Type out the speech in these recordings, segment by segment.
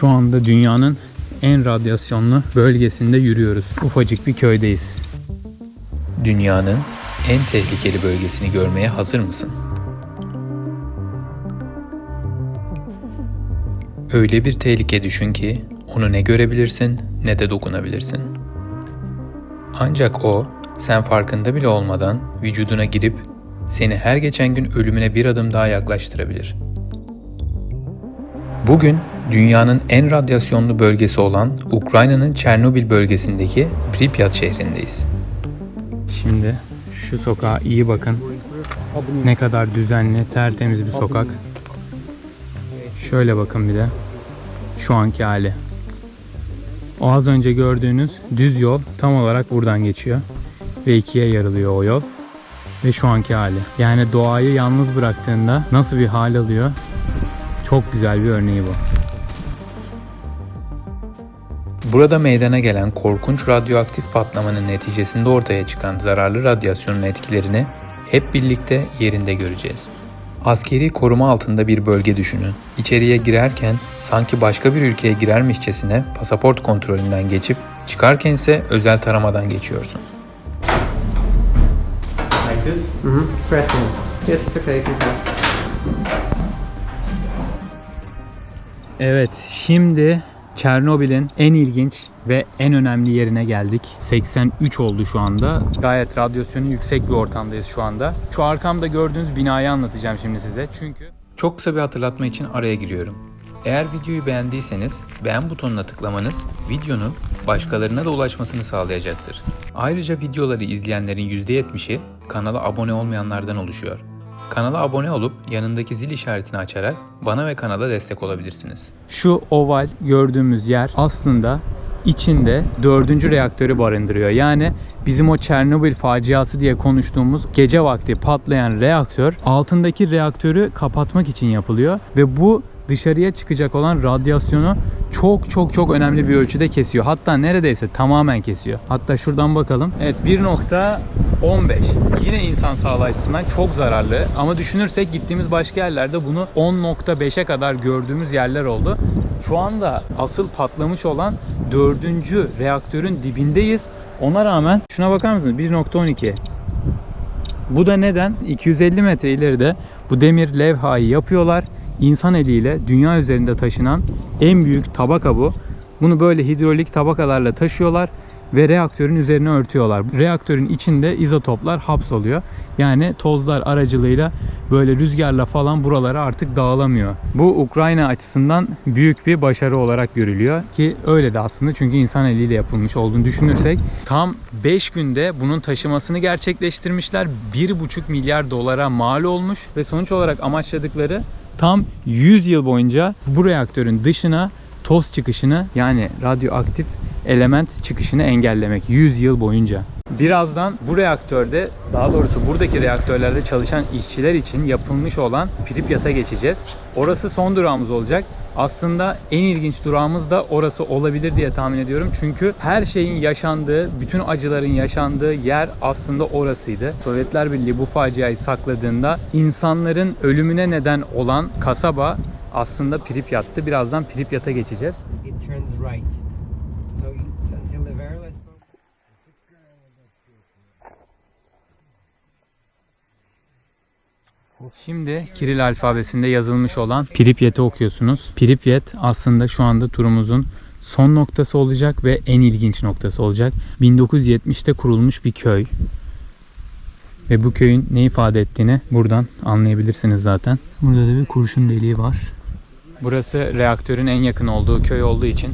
Şu anda dünyanın en radyasyonlu bölgesinde yürüyoruz. Ufacık bir köydeyiz. Dünyanın en tehlikeli bölgesini görmeye hazır mısın? Öyle bir tehlike düşün ki onu ne görebilirsin ne de dokunabilirsin. Ancak o sen farkında bile olmadan vücuduna girip seni her geçen gün ölümüne bir adım daha yaklaştırabilir. Bugün dünyanın en radyasyonlu bölgesi olan Ukrayna'nın Çernobil bölgesindeki Pripyat şehrindeyiz. Şimdi şu sokağa iyi bakın. Ne kadar düzenli, tertemiz bir sokak. Şöyle bakın bir de. Şu anki hali. O az önce gördüğünüz düz yol tam olarak buradan geçiyor. Ve ikiye yarılıyor o yol. Ve şu anki hali. Yani doğayı yalnız bıraktığında nasıl bir hal alıyor? Çok güzel bir örneği bu. Burada meydana gelen korkunç radyoaktif patlamanın neticesinde ortaya çıkan zararlı radyasyonun etkilerini hep birlikte yerinde göreceğiz. Askeri koruma altında bir bölge düşünün. İçeriye girerken sanki başka bir ülkeye girermişçesine pasaport kontrolünden geçip çıkarken ise özel taramadan geçiyorsun. Mm-hmm. Press it. Yes, it's okay. You can press. Evet, şimdi Çernobil'in en ilginç ve en önemli yerine geldik. 83 oldu şu anda. Gayet radyasyonu yüksek bir ortamdayız şu anda. Şu arkamda gördüğünüz binayı anlatacağım şimdi size. Çünkü Çok kısa bir hatırlatma için araya giriyorum. Eğer videoyu beğendiyseniz beğen butonuna tıklamanız videonun başkalarına da ulaşmasını sağlayacaktır. Ayrıca videoları izleyenlerin %70'i kanala abone olmayanlardan oluşuyor. Kanala abone olup yanındaki zil işaretini açarak bana ve kanala destek olabilirsiniz. şu oval gördüğümüz yer aslında içinde dördüncü reaktörü barındırıyor. Yani bizim o Çernobil faciası diye konuştuğumuz gece vakti patlayan reaktör altındaki reaktörü kapatmak için yapılıyor ve bu dışarıya çıkacak olan radyasyonu çok çok çok önemli bir ölçüde kesiyor. Hatta neredeyse tamamen kesiyor. Hatta şuradan bakalım. Evet 1.15. Yine insan sağlığı açısından çok zararlı. Ama düşünürsek gittiğimiz başka yerlerde bunu 10.5'e kadar gördüğümüz yerler oldu. Şu anda asıl patlamış olan dördüncü reaktörün dibindeyiz. Ona rağmen şuna bakar mısınız? 1.12. Bu da neden? 250 metre ileride bu demir levhayı yapıyorlar. İnsan eliyle dünya üzerinde taşınan en büyük tabaka bu. Bunu böyle hidrolik tabakalarla taşıyorlar ve reaktörün üzerine örtüyorlar. Reaktörün içinde izotoplar hapsoluyor. Yani tozlar aracılığıyla böyle rüzgarla falan buralara artık dağılamıyor. Bu Ukrayna açısından büyük bir başarı olarak görülüyor ki öyle de aslında çünkü insan eliyle yapılmış olduğunu düşünürsek tam 5 günde bunun taşımasını gerçekleştirmişler. 1,5 milyar dolara mal olmuş ve sonuç olarak amaçladıkları tam 100 yıl boyunca bu reaktörün dışına toz çıkışını yani radyoaktif element çıkışını engellemek 100 yıl boyunca. Birazdan bu reaktörde daha doğrusu buradaki reaktörlerde çalışan işçiler için yapılmış olan Pripyat'a geçeceğiz. Orası son durağımız olacak. Aslında en ilginç durağımız da orası olabilir diye tahmin ediyorum. Çünkü her şeyin yaşandığı, bütün acıların yaşandığı yer aslında orasıydı. Sovyetler Birliği bu faciayı sakladığında insanların ölümüne neden olan kasaba aslında Pripyat'tı. Birazdan Pripyat'a geçeceğiz. It turns right. Şimdi Kiril alfabesinde yazılmış olan Pripyat'ı okuyorsunuz. Pripyat aslında şu anda turumuzun son noktası olacak ve en ilginç noktası olacak. 1970'te kurulmuş bir köy. Ve bu köyün ne ifade ettiğini buradan anlayabilirsiniz zaten. Burada da bir kurşun deliği var. Burası reaktörün en yakın olduğu köy olduğu için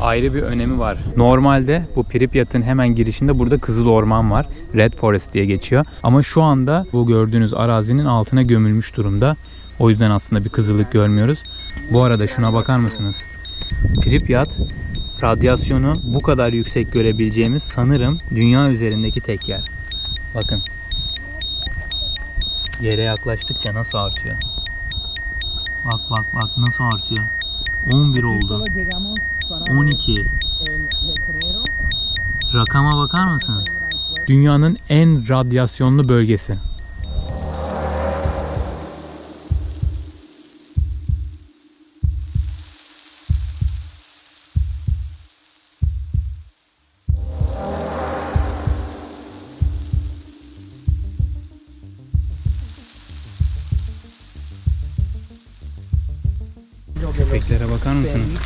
ayrı bir önemi var. Normalde bu Pripyat'ın hemen girişinde burada Kızıl Orman var. Red Forest diye geçiyor. Ama şu anda bu gördüğünüz arazinin altına gömülmüş durumda. O yüzden aslında bir kızıllık görmüyoruz. Bu arada şuna bakar mısınız? Pripyat radyasyonu bu kadar yüksek görebileceğimiz sanırım dünya üzerindeki tek yer. Bakın. Yere yaklaştıkça nasıl artıyor? Bak bak bak nasıl artıyor. 11 oldu. 12. Rakama bakar mısınız? Dünyanın en radyasyonlu bölgesi. Güzelliklere bakar mısınız?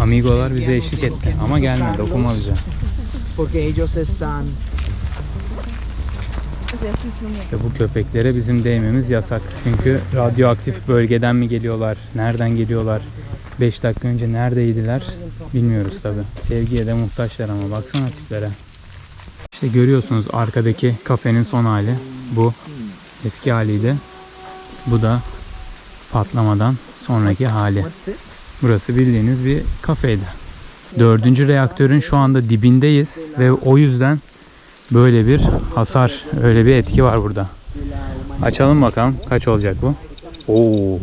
Amigolar bize eşlik etti ama ellos están İşte bu köpeklere bizim değmemiz yasak. Çünkü radyoaktif bölgeden mi geliyorlar, nereden geliyorlar, 5 dakika önce neredeydiler bilmiyoruz tabi. Sevgiye de muhtaçlar ama baksana tiplere. İşte görüyorsunuz arkadaki kafenin son hali. Bu eski haliydi. Bu da patlamadan sonraki hali. Burası bildiğiniz bir kafeydi. Dördüncü reaktörün şu anda dibindeyiz ve o yüzden böyle bir hasar, öyle bir etki var burada. Açalım bakalım kaç olacak bu. Oo.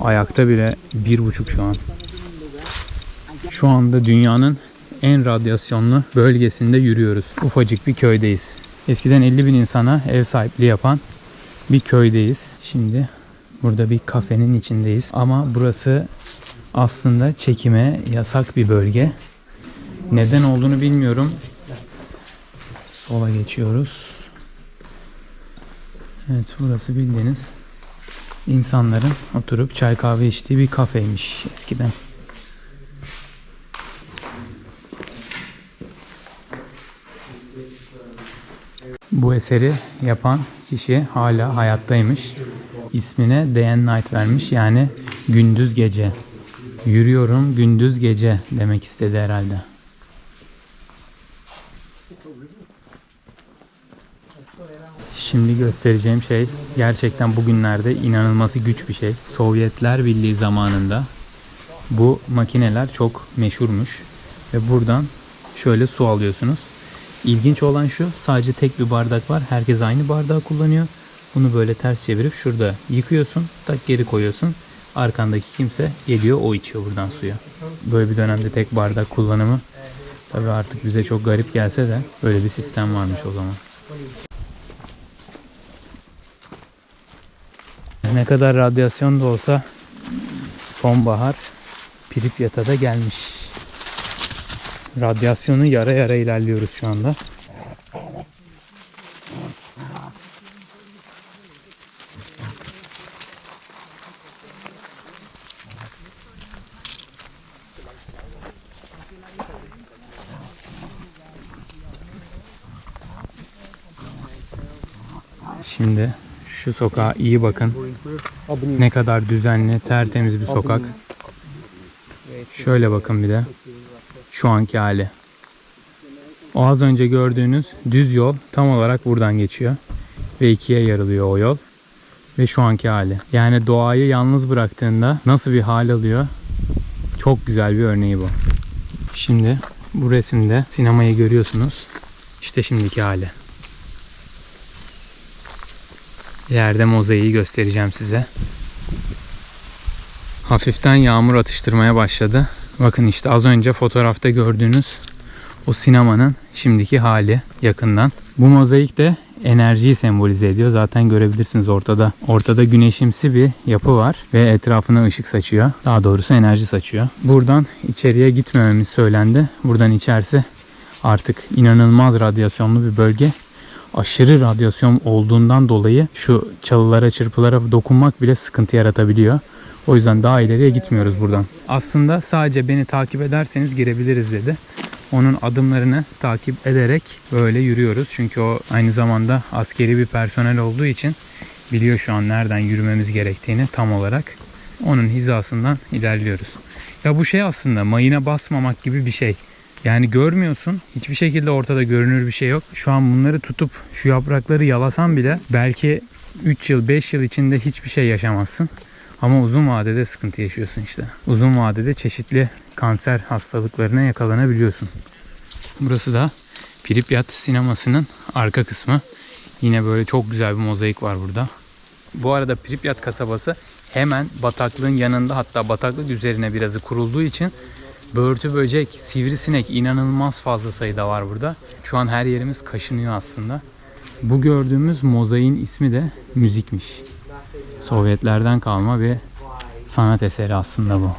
Ayakta bile bir buçuk şu an. Şu anda dünyanın en radyasyonlu bölgesinde yürüyoruz. Ufacık bir köydeyiz. Eskiden 50 bin insana ev sahipliği yapan bir köydeyiz. Şimdi burada bir kafenin içindeyiz. Ama burası aslında çekime yasak bir bölge. Neden olduğunu bilmiyorum. Sola geçiyoruz. Evet burası bildiğiniz insanların oturup çay kahve içtiği bir kafeymiş eskiden. Bu eseri yapan kişi hala hayattaymış. İsmine Day and Night vermiş yani gündüz gece. Yürüyorum gündüz gece demek istedi herhalde. Şimdi göstereceğim şey gerçekten bugünlerde inanılması güç bir şey. Sovyetler Birliği zamanında bu makineler çok meşhurmuş. Ve buradan şöyle su alıyorsunuz. İlginç olan şu sadece tek bir bardak var. Herkes aynı bardağı kullanıyor. Bunu böyle ters çevirip şurada yıkıyorsun. Tak geri koyuyorsun. Arkandaki kimse geliyor o içiyor buradan suyu. Böyle bir dönemde tek bardak kullanımı tabii artık bize çok garip gelse de böyle bir sistem varmış o zaman. Ne kadar radyasyon da olsa sonbahar Pripyat'a da gelmiş. Radyasyonu yara yara ilerliyoruz şu anda. Şimdi şu sokağa iyi bakın. Ne kadar düzenli, tertemiz bir sokak. Şöyle bakın bir de. Şu anki hali. O az önce gördüğünüz düz yol tam olarak buradan geçiyor. Ve ikiye yarılıyor o yol. Ve şu anki hali. Yani doğayı yalnız bıraktığında nasıl bir hal alıyor? Çok güzel bir örneği bu. Şimdi bu resimde sinemayı görüyorsunuz. İşte şimdiki hali. İleride mozaiği göstereceğim size. Hafiften yağmur atıştırmaya başladı. Bakın işte az önce fotoğrafta gördüğünüz o sinemanın şimdiki hali yakından. Bu mozaik de enerjiyi sembolize ediyor. Zaten görebilirsiniz ortada. Ortada güneşimsi bir yapı var ve etrafına ışık saçıyor. Daha doğrusu enerji saçıyor. Buradan içeriye gitmememiz söylendi. Buradan içerisi artık inanılmaz radyasyonlu bir bölge aşırı radyasyon olduğundan dolayı şu çalılara çırpılara dokunmak bile sıkıntı yaratabiliyor. O yüzden daha ileriye gitmiyoruz buradan. Aslında sadece beni takip ederseniz girebiliriz dedi. Onun adımlarını takip ederek böyle yürüyoruz. Çünkü o aynı zamanda askeri bir personel olduğu için biliyor şu an nereden yürümemiz gerektiğini tam olarak. Onun hizasından ilerliyoruz. Ya bu şey aslında mayına basmamak gibi bir şey. Yani görmüyorsun. Hiçbir şekilde ortada görünür bir şey yok. Şu an bunları tutup şu yaprakları yalasan bile belki 3 yıl 5 yıl içinde hiçbir şey yaşamazsın. Ama uzun vadede sıkıntı yaşıyorsun işte. Uzun vadede çeşitli kanser hastalıklarına yakalanabiliyorsun. Burası da Pripyat sinemasının arka kısmı. Yine böyle çok güzel bir mozaik var burada. Bu arada Pripyat kasabası hemen bataklığın yanında hatta bataklık üzerine birazı kurulduğu için börtü böcek, sivrisinek inanılmaz fazla sayıda var burada. Şu an her yerimiz kaşınıyor aslında. Bu gördüğümüz mozaiğin ismi de müzikmiş. Sovyetlerden kalma bir sanat eseri aslında bu.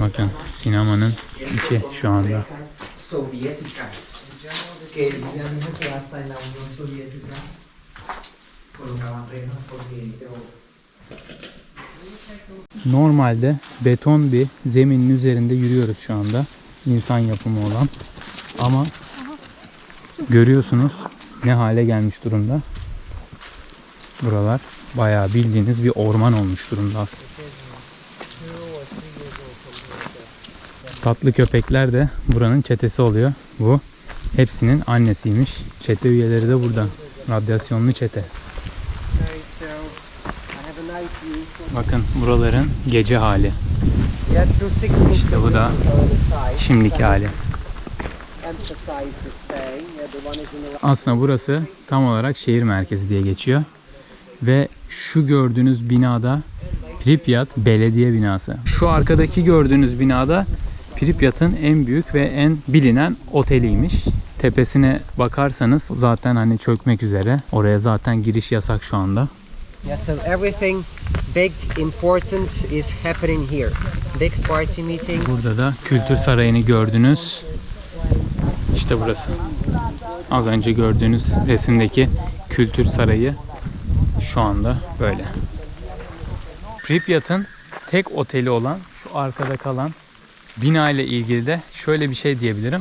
Bakın sinemanın içi şu anda. Normalde beton bir zeminin üzerinde yürüyoruz şu anda. İnsan yapımı olan. Ama görüyorsunuz ne hale gelmiş durumda. Buralar bayağı bildiğiniz bir orman olmuş durumda aslında. Tatlı köpekler de buranın çetesi oluyor. Bu hepsinin annesiymiş. Çete üyeleri de burada. Radyasyonlu çete. Bakın buraların gece hali. İşte bu da şimdiki hali. Aslında burası tam olarak şehir merkezi diye geçiyor. Ve şu gördüğünüz binada Pripyat Belediye binası. Şu arkadaki gördüğünüz binada Pripyat'ın en büyük ve en bilinen oteliymiş. Tepesine bakarsanız zaten hani çökmek üzere. Oraya zaten giriş yasak şu anda. Yeah, so everything big, important is happening here. Big party meetings. Burada da Kültür Sarayı'nı gördünüz. İşte burası. Az önce gördüğünüz resimdeki Kültür Sarayı şu anda böyle. Pripyat'ın tek oteli olan şu arkada kalan bina ile ilgili de şöyle bir şey diyebilirim.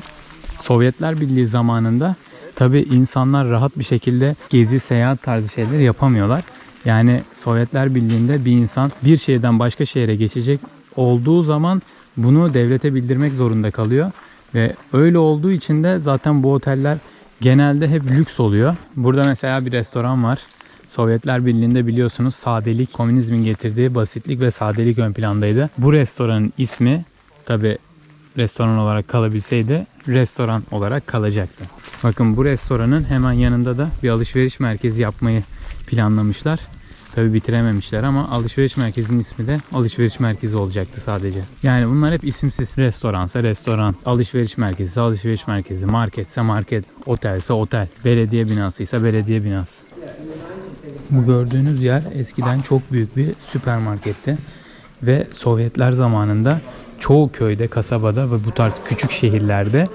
Sovyetler Birliği zamanında tabi insanlar rahat bir şekilde gezi, seyahat tarzı şeyler yapamıyorlar. Yani Sovyetler Birliği'nde bir insan bir şehirden başka şehre geçecek olduğu zaman bunu devlete bildirmek zorunda kalıyor. Ve öyle olduğu için de zaten bu oteller genelde hep lüks oluyor. Burada mesela bir restoran var. Sovyetler Birliği'nde biliyorsunuz sadelik, komünizmin getirdiği basitlik ve sadelik ön plandaydı. Bu restoranın ismi tabi restoran olarak kalabilseydi restoran olarak kalacaktı. Bakın bu restoranın hemen yanında da bir alışveriş merkezi yapmayı planlamışlar. Tabi bitirememişler ama alışveriş merkezinin ismi de alışveriş merkezi olacaktı sadece. Yani bunlar hep isimsiz. Restoransa restoran, alışveriş merkezi alışveriş merkezi, marketse market, otelse otel, belediye binasıysa belediye binası. Bu gördüğünüz yer eskiden çok büyük bir süpermarketti. Ve Sovyetler zamanında çoğu köyde, kasabada ve bu tarz küçük şehirlerde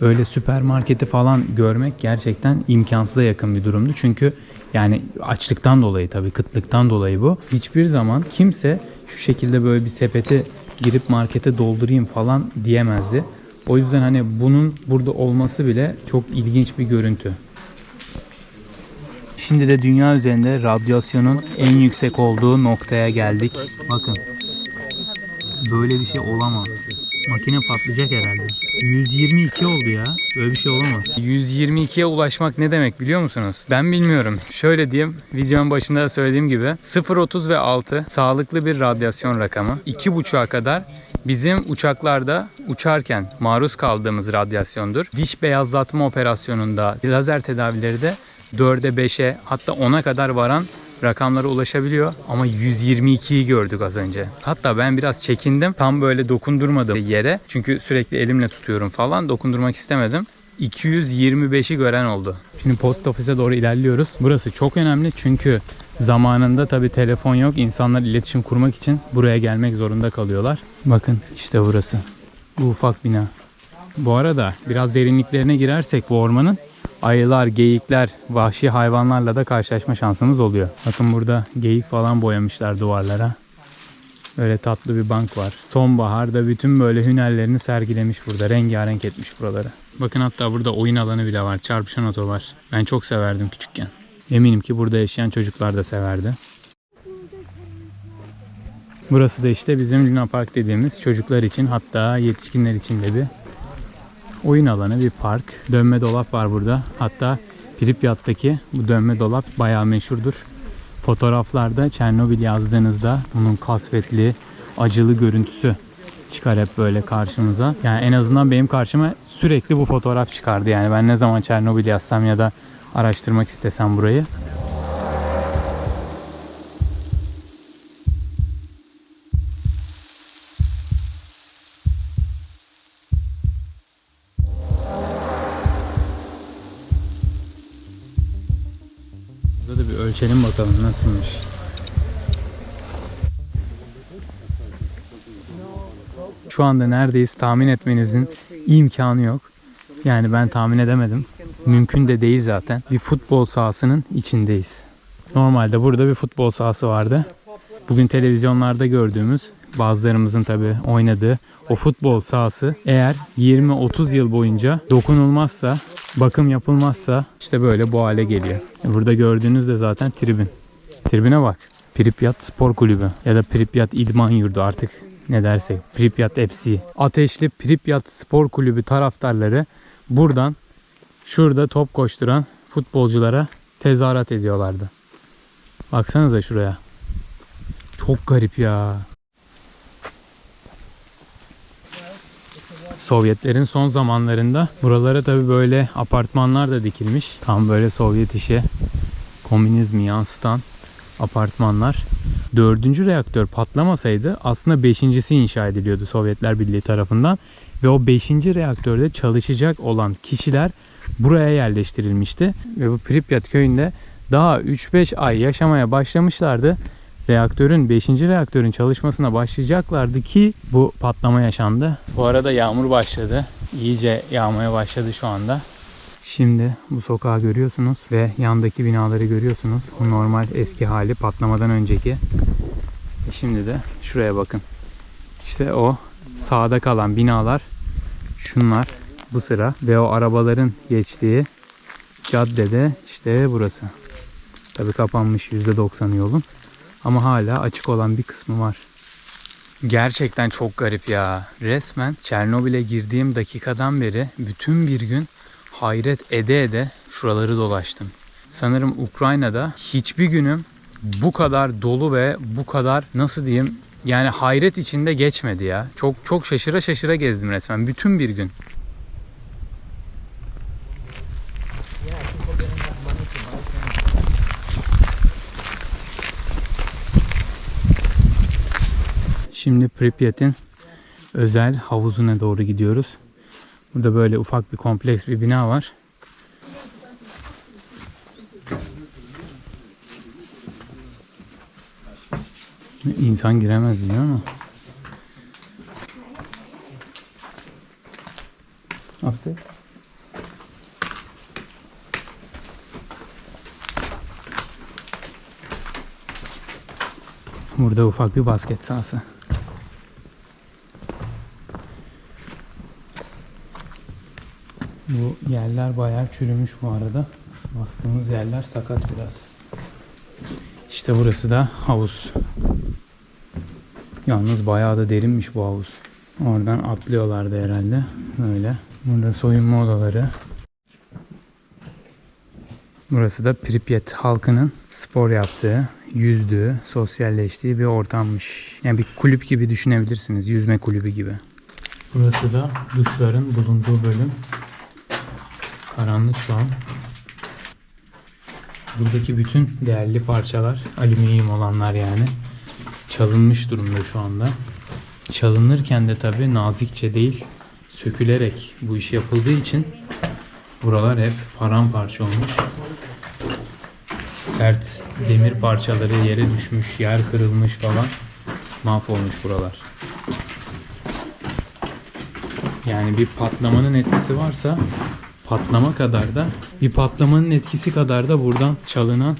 öyle süpermarketi falan görmek gerçekten imkansıza yakın bir durumdu. Çünkü yani açlıktan dolayı tabii kıtlıktan dolayı bu. Hiçbir zaman kimse şu şekilde böyle bir sepete girip markete doldurayım falan diyemezdi. O yüzden hani bunun burada olması bile çok ilginç bir görüntü. Şimdi de dünya üzerinde radyasyonun en yüksek olduğu noktaya geldik. Bakın. Böyle bir şey olamaz. Makine patlayacak herhalde. 122 oldu ya. Böyle bir şey olamaz. 122'ye ulaşmak ne demek biliyor musunuz? Ben bilmiyorum. Şöyle diyeyim. Videonun başında da söylediğim gibi 0.30 ve 6 sağlıklı bir radyasyon rakamı. 2.5'a kadar bizim uçaklarda uçarken maruz kaldığımız radyasyondur. Diş beyazlatma operasyonunda lazer tedavileri de 4'e 5'e hatta 10'a kadar varan rakamlara ulaşabiliyor ama 122'yi gördük az önce. Hatta ben biraz çekindim. Tam böyle dokundurmadım yere. Çünkü sürekli elimle tutuyorum falan. Dokundurmak istemedim. 225'i gören oldu. Şimdi post ofise doğru ilerliyoruz. Burası çok önemli çünkü zamanında tabi telefon yok. İnsanlar iletişim kurmak için buraya gelmek zorunda kalıyorlar. Bakın işte burası. Bu ufak bina. Bu arada biraz derinliklerine girersek bu ormanın ayılar, geyikler, vahşi hayvanlarla da karşılaşma şansımız oluyor. Bakın burada geyik falan boyamışlar duvarlara. Böyle tatlı bir bank var. Sonbaharda bütün böyle hünerlerini sergilemiş burada. Rengarenk etmiş buraları. Bakın hatta burada oyun alanı bile var. Çarpışan oto var. Ben çok severdim küçükken. Eminim ki burada yaşayan çocuklar da severdi. Burası da işte bizim Luna Park dediğimiz çocuklar için hatta yetişkinler için de bir oyun alanı, bir park. Dönme dolap var burada. Hatta Pripyat'taki bu dönme dolap bayağı meşhurdur. Fotoğraflarda Çernobil yazdığınızda bunun kasvetli, acılı görüntüsü çıkar hep böyle karşınıza. Yani en azından benim karşıma sürekli bu fotoğraf çıkardı. Yani ben ne zaman Çernobil yazsam ya da araştırmak istesem burayı. Burada da bir ölçelim bakalım nasılmış. Şu anda neredeyiz tahmin etmenizin imkanı yok. Yani ben tahmin edemedim. Mümkün de değil zaten. Bir futbol sahasının içindeyiz. Normalde burada bir futbol sahası vardı. bugün televizyonlarda gördüğümüz bazılarımızın tabi oynadığı o futbol sahası eğer 20-30 yıl boyunca dokunulmazsa, bakım yapılmazsa işte böyle bu hale geliyor. E, Burada gördüğünüz de zaten tribün. Tribüne bak. Pripyat Spor Kulübü ya da Pripyat İdman Yurdu artık ne dersek. Pripyat FC. Ateşli Pripyat Spor Kulübü taraftarları buradan şurada top koşturan futbolculara tezahürat ediyorlardı. Baksanıza şuraya. Çok garip ya. Sovyetlerin son zamanlarında buralara tabi böyle apartmanlar da dikilmiş. Tam böyle Sovyet işi komünizmi yansıtan apartmanlar. Dördüncü reaktör patlamasaydı aslında beşincisi inşa ediliyordu Sovyetler Birliği tarafından. Ve o beşinci reaktörde çalışacak olan kişiler buraya yerleştirilmişti. Ve bu Pripyat köyünde daha 3-5 ay yaşamaya başlamışlardı. Reaktörün 5. reaktörün çalışmasına başlayacaklardı ki bu patlama yaşandı. Bu arada yağmur başladı. İyice yağmaya başladı şu anda. Şimdi bu sokağı görüyorsunuz ve yandaki binaları görüyorsunuz. Bu normal eski hali patlamadan önceki. E şimdi de şuraya bakın. İşte o sağda kalan binalar şunlar bu sıra ve o arabaların geçtiği caddede işte burası. Tabi kapanmış %90'ı yolun. Ama hala açık olan bir kısmı var. Gerçekten çok garip ya. Resmen Çernobil'e girdiğim dakikadan beri bütün bir gün hayret ede ede şuraları dolaştım. Sanırım Ukrayna'da hiçbir günüm bu kadar dolu ve bu kadar nasıl diyeyim yani hayret içinde geçmedi ya. Çok çok şaşıra şaşıra gezdim resmen bütün bir gün. Şimdi Pripyat'in özel havuzuna doğru gidiyoruz. Burada böyle ufak bir kompleks bir bina var. İnsan giremez diyor ama. Upstairs. Burada ufak bir basket sahası. Bu yerler bayağı çürümüş bu arada. Bastığımız yerler sakat biraz. İşte burası da havuz. Yalnız bayağı da derinmiş bu havuz. Oradan atlıyorlardı herhalde. Böyle. Burada soyunma odaları. Burası da Pripyat halkının spor yaptığı, yüzdüğü, sosyalleştiği bir ortammış. Yani bir kulüp gibi düşünebilirsiniz. Yüzme kulübü gibi. Burası da duşların bulunduğu bölüm. Karanlık şu an. Buradaki bütün değerli parçalar, alüminyum olanlar yani, çalınmış durumda şu anda. Çalınırken de tabi nazikçe değil, sökülerek bu iş yapıldığı için buralar hep paramparça olmuş. Sert demir parçaları yere düşmüş, yer kırılmış falan. Mahvolmuş buralar. Yani bir patlamanın etkisi varsa patlama kadar da bir patlamanın etkisi kadar da buradan çalınan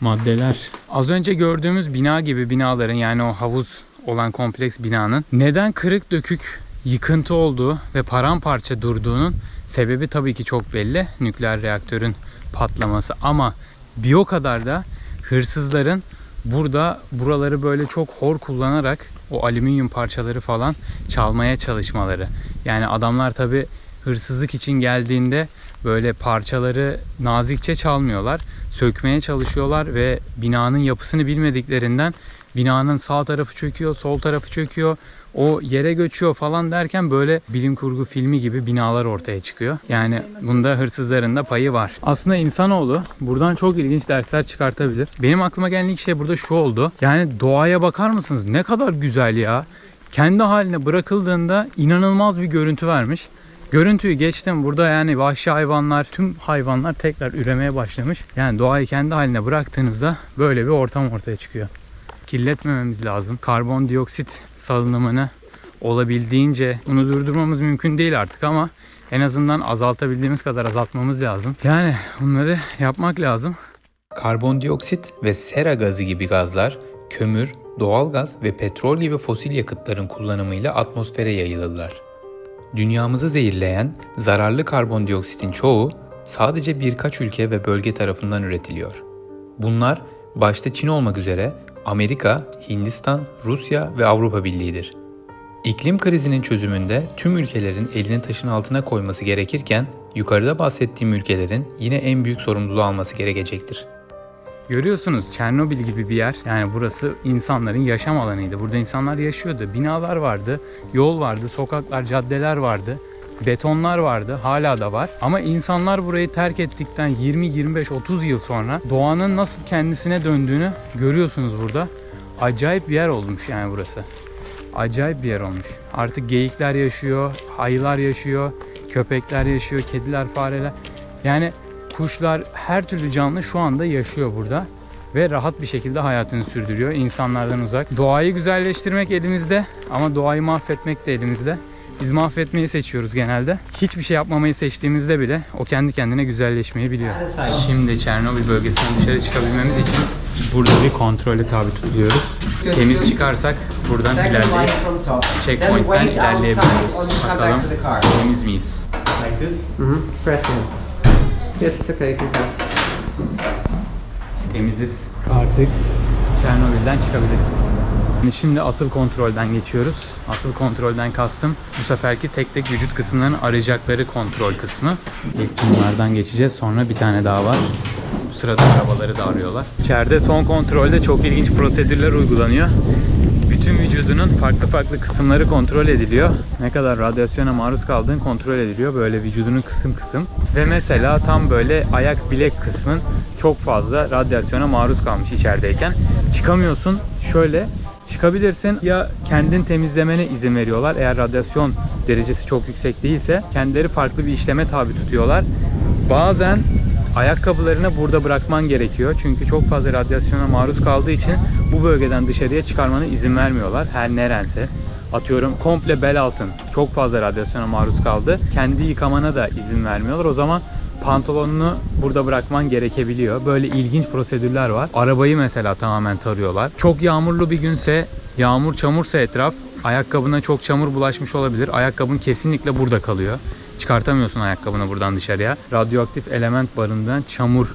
maddeler. Az önce gördüğümüz bina gibi binaların yani o havuz olan kompleks binanın neden kırık dökük yıkıntı olduğu ve paramparça durduğunun sebebi tabii ki çok belli. Nükleer reaktörün patlaması ama bir o kadar da hırsızların burada buraları böyle çok hor kullanarak o alüminyum parçaları falan çalmaya çalışmaları. Yani adamlar tabi hırsızlık için geldiğinde böyle parçaları nazikçe çalmıyorlar. Sökmeye çalışıyorlar ve binanın yapısını bilmediklerinden binanın sağ tarafı çöküyor, sol tarafı çöküyor. O yere göçüyor falan derken böyle bilim kurgu filmi gibi binalar ortaya çıkıyor. Yani bunda hırsızların da payı var. Aslında insanoğlu buradan çok ilginç dersler çıkartabilir. Benim aklıma gelen ilk şey burada şu oldu. Yani doğaya bakar mısınız? Ne kadar güzel ya. Kendi haline bırakıldığında inanılmaz bir görüntü vermiş. Görüntüyü geçtim. Burada yani vahşi hayvanlar, tüm hayvanlar tekrar üremeye başlamış. Yani doğayı kendi haline bıraktığınızda böyle bir ortam ortaya çıkıyor. Kirletmememiz lazım. Karbondioksit salınımını olabildiğince bunu durdurmamız mümkün değil artık ama en azından azaltabildiğimiz kadar azaltmamız lazım. Yani bunları yapmak lazım. Karbondioksit ve sera gazı gibi gazlar kömür, doğalgaz ve petrol gibi fosil yakıtların kullanımıyla atmosfere yayılırlar. Dünyamızı zehirleyen zararlı karbondioksitin çoğu sadece birkaç ülke ve bölge tarafından üretiliyor. Bunlar başta Çin olmak üzere Amerika, Hindistan, Rusya ve Avrupa Birliği'dir. İklim krizinin çözümünde tüm ülkelerin elini taşın altına koyması gerekirken yukarıda bahsettiğim ülkelerin yine en büyük sorumluluğu alması gerekecektir. Görüyorsunuz Çernobil gibi bir yer. Yani burası insanların yaşam alanıydı. Burada insanlar yaşıyordu. Binalar vardı, yol vardı, sokaklar, caddeler vardı. Betonlar vardı, hala da var. Ama insanlar burayı terk ettikten 20, 25, 30 yıl sonra doğanın nasıl kendisine döndüğünü görüyorsunuz burada. Acayip bir yer olmuş yani burası. Acayip bir yer olmuş. Artık geyikler yaşıyor, ayılar yaşıyor, köpekler yaşıyor, kediler, fareler. Yani kuşlar, her türlü canlı şu anda yaşıyor burada ve rahat bir şekilde hayatını sürdürüyor insanlardan uzak. Doğayı güzelleştirmek elimizde ama doğayı mahvetmek de elimizde. Biz mahvetmeyi seçiyoruz genelde. Hiçbir şey yapmamayı seçtiğimizde bile o kendi kendine güzelleşmeyi biliyor. Şimdi Çernobil bölgesinden dışarı çıkabilmemiz için burada bir kontrole tabi tutuluyoruz. Temiz çıkarsak buradan ilerleyip checkpoint'ten come Bakalım back to the car. temiz miyiz? Mm-hmm. Press it. Can pass. Temiziz. Artık Çernobil'den çıkabiliriz. Yani Şimdi asıl kontrolden geçiyoruz. Asıl kontrolden kastım bu seferki tek tek vücut kısımlarını arayacakları kontrol kısmı. İlk bunlardan geçeceğiz. Sonra bir tane daha var. Bu sırada arabaları da arıyorlar. İçeride son kontrolde çok ilginç prosedürler uygulanıyor. Bütün vücudunun farklı farklı kısımları kontrol ediliyor. Ne kadar radyasyona maruz kaldığın kontrol ediliyor. Böyle vücudunun kısım kısım. Ve mesela tam böyle ayak bilek kısmın çok fazla radyasyona maruz kalmış içerideyken. Çıkamıyorsun. Şöyle çıkabilirsin ya kendin temizlemene izin veriyorlar. Eğer radyasyon derecesi çok yüksek değilse kendileri farklı bir işleme tabi tutuyorlar. Bazen ayakkabılarını burada bırakman gerekiyor. Çünkü çok fazla radyasyona maruz kaldığı için bu bölgeden dışarıya çıkarmana izin vermiyorlar. Her nerense. Atıyorum komple bel altın çok fazla radyasyona maruz kaldı. Kendi yıkamana da izin vermiyorlar. O zaman pantolonunu burada bırakman gerekebiliyor. Böyle ilginç prosedürler var. Arabayı mesela tamamen tarıyorlar. Çok yağmurlu bir günse, yağmur çamursa etraf, ayakkabına çok çamur bulaşmış olabilir. Ayakkabın kesinlikle burada kalıyor. Çıkartamıyorsun ayakkabını buradan dışarıya. Radyoaktif element barındıran çamur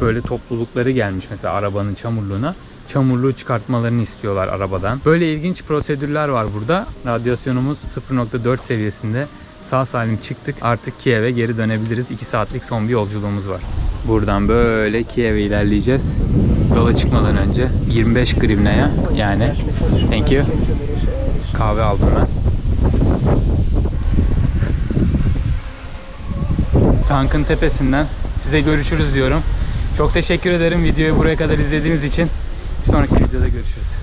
böyle toplulukları gelmiş mesela arabanın çamurluğuna. Çamurluğu çıkartmalarını istiyorlar arabadan. Böyle ilginç prosedürler var burada. Radyasyonumuz 0.4 seviyesinde. Sağ salim çıktık. Artık Kiev'e geri dönebiliriz. 2 saatlik son bir yolculuğumuz var. Buradan böyle Kiev'e ilerleyeceğiz. Yola çıkmadan önce 25 grivnaya yani thank you kahve aldım ben. Tankın tepesinden size görüşürüz diyorum. Çok teşekkür ederim videoyu buraya kadar izlediğiniz için. Bir sonraki videoda görüşürüz.